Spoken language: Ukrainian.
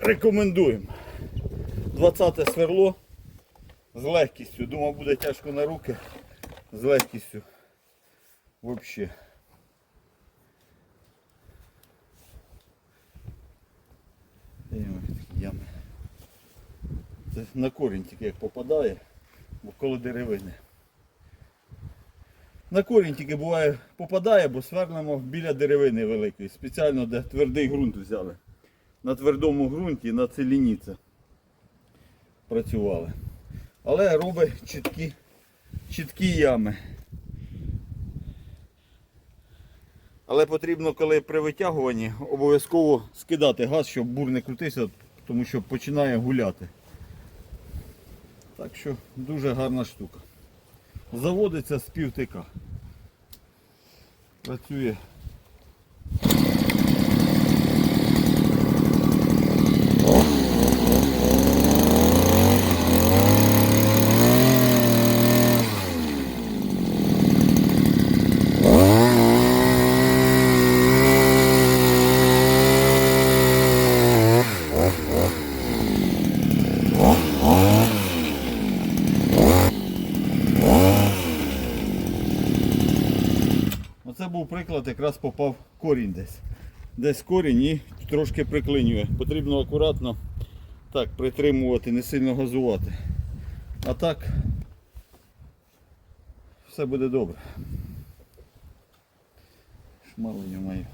Рекомендуємо. 20 сверло з легкістю. Думав буде тяжко на руки. З легкістю. Взагалі. ями. Це на корінь тільки як попадає, бо коло деревини. На корінь тільки буває попадає, бо сверлимо біля деревини великої. Спеціально де твердий ґрунт взяли. На твердому ґрунті, на целіні це працювали. Але робить чіткі, чіткі ями. Але потрібно, коли при витягуванні, обов'язково скидати газ, щоб бур не крутився, тому що починає гуляти. Так що дуже гарна штука. Заводиться з півтика. Працює. Оце був приклад, якраз попав корінь десь. Десь корінь і трошки приклинює. Потрібно акуратно так притримувати, не сильно газувати. А так все буде добре. Шмалення маю.